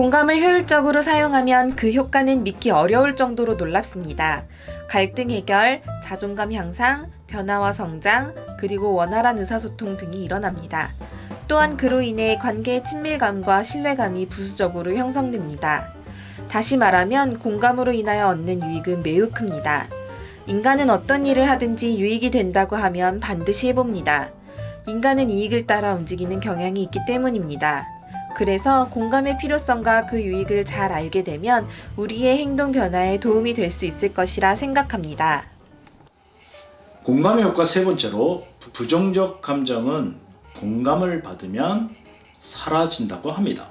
공감을 효율적으로 사용하면 그 효과는 믿기 어려울 정도로 놀랍습니다. 갈등 해결, 자존감 향상, 변화와 성장, 그리고 원활한 의사소통 등이 일어납니다. 또한 그로 인해 관계의 친밀감과 신뢰감이 부수적으로 형성됩니다. 다시 말하면 공감으로 인하여 얻는 유익은 매우 큽니다. 인간은 어떤 일을 하든지 유익이 된다고 하면 반드시 해봅니다. 인간은 이익을 따라 움직이는 경향이 있기 때문입니다. 그래서 공감의 필요성과 그 유익을 잘 알게 되면 우리의 행동 변화에 도움이 될 수 있을 것이라 생각합니다. 공감의 효과 세 번째로 부- 부정적 감정은 공감을 받으면 사라진다고 합니다.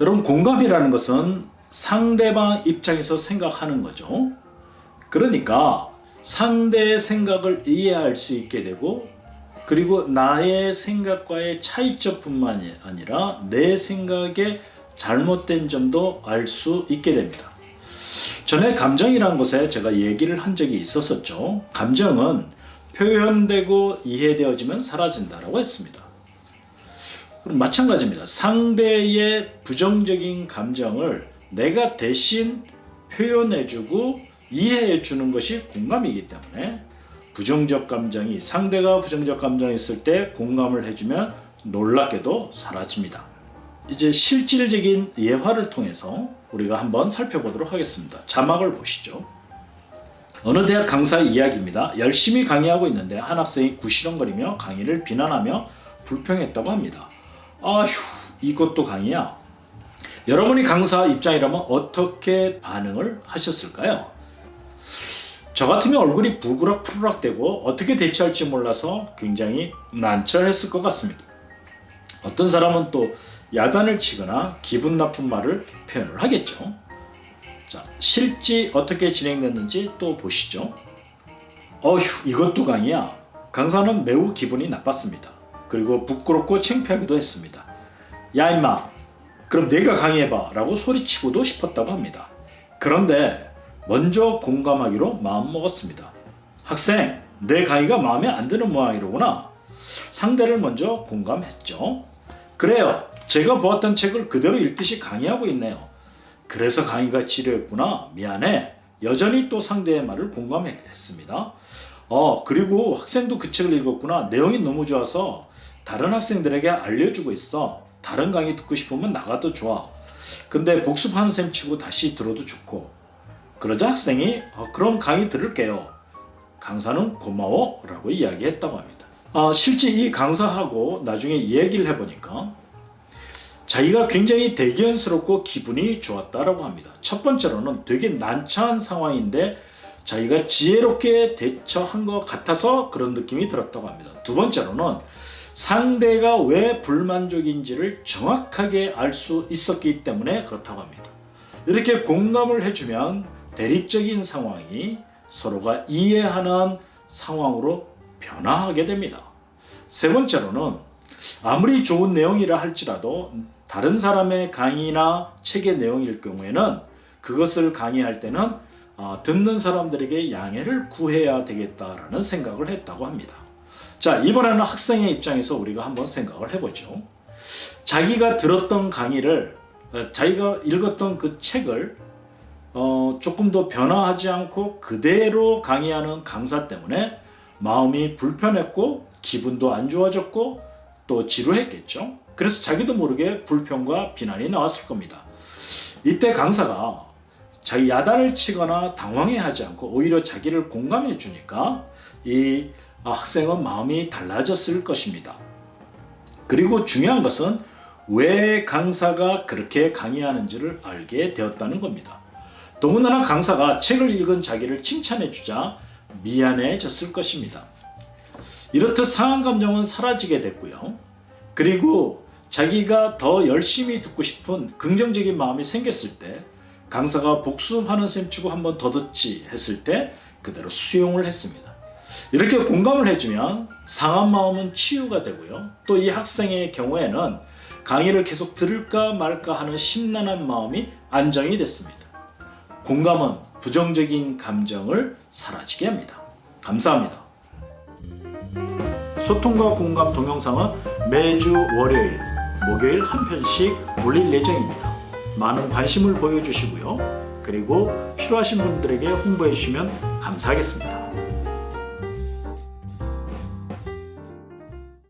여러분 공감이라는 것은 상대방 입장에서 생각하는 거죠. 그러니까 상대의 생각을 이해할 수 있게 되고 그리고 나의 생각과의 차이점뿐만이 아니라 내 생각의 잘못된 점도 알 수 있게 됩니다. 전에 감정이라는 것에 제가 얘기를 한 적이 있었었죠. 감정은 표현되고 이해되어지면 사라진다라고 했습니다. 마찬가지입니다. 상대의 부정적인 감정을 내가 대신 표현해주고 이해해주는 것이 공감이기 때문에 부정적 감정이 상대가 부정적 감정이 있을 때 공감을 해주면 놀랍게도 사라집니다. 이제 실질적인 예화를 통해서 우리가 한번 살펴보도록 하겠습니다. 자막을 보시죠. 어느 대학 강사 이야기입니다. 열심히 강의하고 있는데 한 학생이 구시렁거리며 강의를 비난하며 불평했다고 합니다. 아휴, 이것도 강의야. 여러분이 강사 입장이라면 어떻게 반응을 하셨을까요? 저 같으면 얼굴이 부그럭 푸르락 되고 어떻게 대처할지 몰라서 굉장히 난처했을 것 같습니다. 어떤 사람은 또 야단을 치거나 기분 나쁜 말을 표현을 하겠죠. 자, 실제 어떻게 진행됐는지 또 보시죠. 어휴, 이것도 강의야. 강사는 매우 기분이 나빴습니다. 그리고 부끄럽고 창피하기도 했습니다. 야 임마, 그럼 내가 강의해봐 라고 소리치고도 싶었다고 합니다. 그런데 먼저 공감하기로 마음먹었습니다. 학생, 내 강의가 마음에 안 드는 모양이로구나. 상대를 먼저 공감했죠. 그래요. 제가 보았던 책을 그대로 읽듯이 강의하고 있네요. 그래서 강의가 지루했구나. 미안해. 여전히 또 상대의 말을 공감했습니다. 어, 그리고 학생도 그 책을 읽었구나. 내용이 너무 좋아서 다른 학생들에게 알려주고 있어. 다른 강의 듣고 싶으면 나가도 좋아. 근데 복습하는 셈 치고 다시 들어도 좋고. 그러자 학생이 어, 그럼 강의 들을게요. 강사는 고마워 라고 이야기했다고 합니다. 아, 실제 이 강사하고 나중에 얘기를 해보니까 자기가 굉장히 대견스럽고 기분이 좋았다라고 합니다. 첫 번째로는 되게 난처한 상황인데 자기가 지혜롭게 대처한 것 같아서 그런 느낌이 들었다고 합니다. 두 번째로는 상대가 왜 불만족인지를 정확하게 알 수 있었기 때문에 그렇다고 합니다. 이렇게 공감을 해주면 대립적인 상황이 서로가 이해하는 상황으로 변화하게 됩니다. 세 번째로는 아무리 좋은 내용이라 할지라도 다른 사람의 강의나 책의 내용일 경우에는 그것을 강의할 때는 어, 듣는 사람들에게 양해를 구해야 되겠다라는 생각을 했다고 합니다. 자, 이번에는 학생의 입장에서 우리가 한번 생각을 해보죠. 자기가 들었던 강의를, 어, 자기가 읽었던 그 책을 어, 조금 더 변화하지 않고 그대로 강의하는 강사 때문에 마음이 불편했고 기분도 안 좋아졌고 또 지루했겠죠. 그래서 자기도 모르게 불평과 비난이 나왔을 겁니다. 이때 강사가 자기 야단을 치거나 당황해하지 않고 오히려 자기를 공감해 주니까 이 학생은 마음이 달라졌을 것입니다. 그리고 중요한 것은 왜 강사가 그렇게 강의하는지를 알게 되었다는 겁니다. 더군다나 강사가 책을 읽은 자기를 칭찬해 주자 미안해졌을 것입니다. 이렇듯 상한 감정은 사라지게 됐고요. 그리고 자기가 더 열심히 듣고 싶은 긍정적인 마음이 생겼을 때 강사가 복수하는 셈 치고 한 번 더 듣지 했을 때 그대로 수용을 했습니다. 이렇게 공감을 해주면 상한 마음은 치유가 되고요. 또 이 학생의 경우에는 강의를 계속 들을까 말까 하는 심란한 마음이 안정이 됐습니다. 공감은 부정적인 감정을 사라지게 합니다. 감사합니다. 소통과 공감 동영상은 매주 월요일, 목요일 한 편씩 올릴 예정입니다. 많은 관심을 보여주시고요. 그리고 필요하신 분들에게 홍보해 주시면 감사하겠습니다.